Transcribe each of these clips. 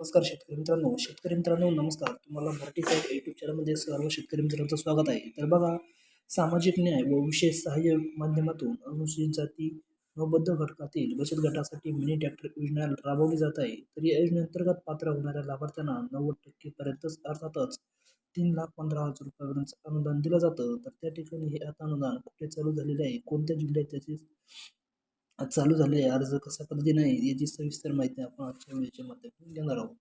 नमस्कार शेतकरी मित्रांनो शेतकरी मित्रांनो नमस्कार. तुम्हाला मराठी साईट यूट्यूब चॅनलमध्ये सर्व शेतकरी मित्रांचं स्वागत आहे. तर बघा सामाजिक न्याय व विशेष सहाय्य माध्यमातून अनुसूचित जाती नवबद्ध घटकातील बचत गटासाठी मिनी ट्रॅक्टर योजना राबवली जात आहे. तर या योजनेअंतर्गत पात्र होणाऱ्या लाभार्थ्यांना नव्वद टक्केपर्यंतच अर्थातच तीन लाख पंधरा हजार रुपयापर्यंत अनुदान दिलं जातं. तर त्या ठिकाणी हे आता अनुदान कुठे चालू झालेले आहे? कोणत्या जिल्ह्यात त्याची चालू झाले अर्ज कसा पद्धतीने आहे याची सविस्तर माहिती आपण आजच्या व्हिडिओच्या माध्यमातून घेणार आहोत.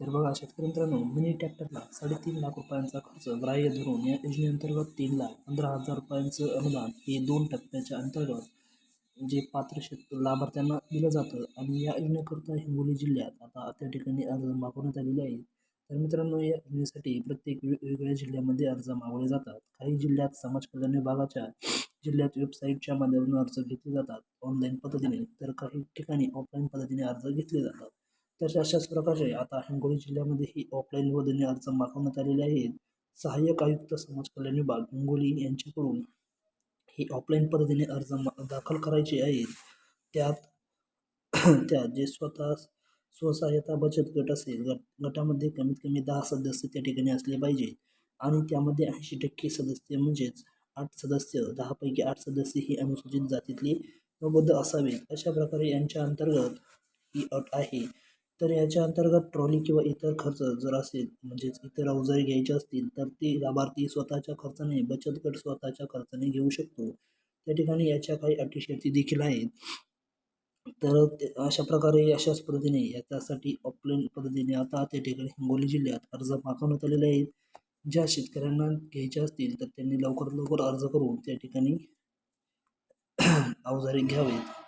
तर बघा शेतकरी मित्रांनो मिनी ट्रॅक्टरला साडेतीन लाख रुपयांचा खर्च ग्राह्य धरून या योजनेअंतर्गत तीन लाख पंधरा हजार रुपयांचं अनुदान हे दोन टप्प्याच्या अंतर्गत जे पात्र शेत लाभार्थ्यांना दिलं जातं आणि या योजनेकरता हिंगोली जिल्ह्यात आता त्या ठिकाणी अर्ज मागवण्यात आलेले आहेत. तर मित्रांनो या योजनेसाठी प्रत्येक वेगवेगळ्या जिल्ह्यामध्ये अर्ज मागवले जातात. काही जिल्ह्यात समाज कल्याण विभागाच्या जिल्ह्यात वेबसाईटच्या माध्यमातून अर्ज घेतले जातात. ऑनलाईन पद्धतीने तर काही ठिकाणी ऑफलाईन पद्धतीने अर्ज घेतले जातात. तर अशाच प्रकारे आता हिंगोली जिल्ह्यामध्येही ऑफलाईन पद्धतीने अर्ज मागवण्यात आलेले आहेत. सहाय्यक आयुक्त समाज कल्याण विभाग हिंगोली यांच्याकडून ही ऑफलाईन पद्धतीने अर्ज मा- दाखल करायचे आहेत. त्यात त्यात जे स्वतः स्वसहायता बचत गट असेल गट गटामध्ये कमीत कमी दहा सदस्य त्या ठिकाणी असले पाहिजे आणि त्यामध्ये ऐंशी टक्के सदस्य म्हणजेच आठ सदस्य दहापैकी आठ सदस्य ही अनुसूचित जातीतली नबद्ध असावेत. अशा प्रकारे यांच्या अंतर्गत ही अट आहे. तर याच्या अंतर्गत ट्रॉली किंवा इतर खर्च जर असेल म्हणजेच इतर अवजारे घ्यायचे असतील तर ते लाभार्थी स्वतःच्या खर्चाने बचत गट स्वतःच्या खर्चाने घेऊ शकतो. त्या ठिकाणी याच्या काही अटी शर्ती देखील आहेत. तर अशा प्रकारे अशाच पद्धतीने याच्यासाठी ऑफलाईन पद्धतीने आता त्या ठिकाणी हिंगोली जिल्ह्यात अर्ज मागवण्यात आलेले आहेत. ज्या शेतकऱ्यांना घ्यायच्या असतील तर त्यांनी लवकरात लवकर अर्ज करून त्या ठिकाणी अवजारे घ्यावेत.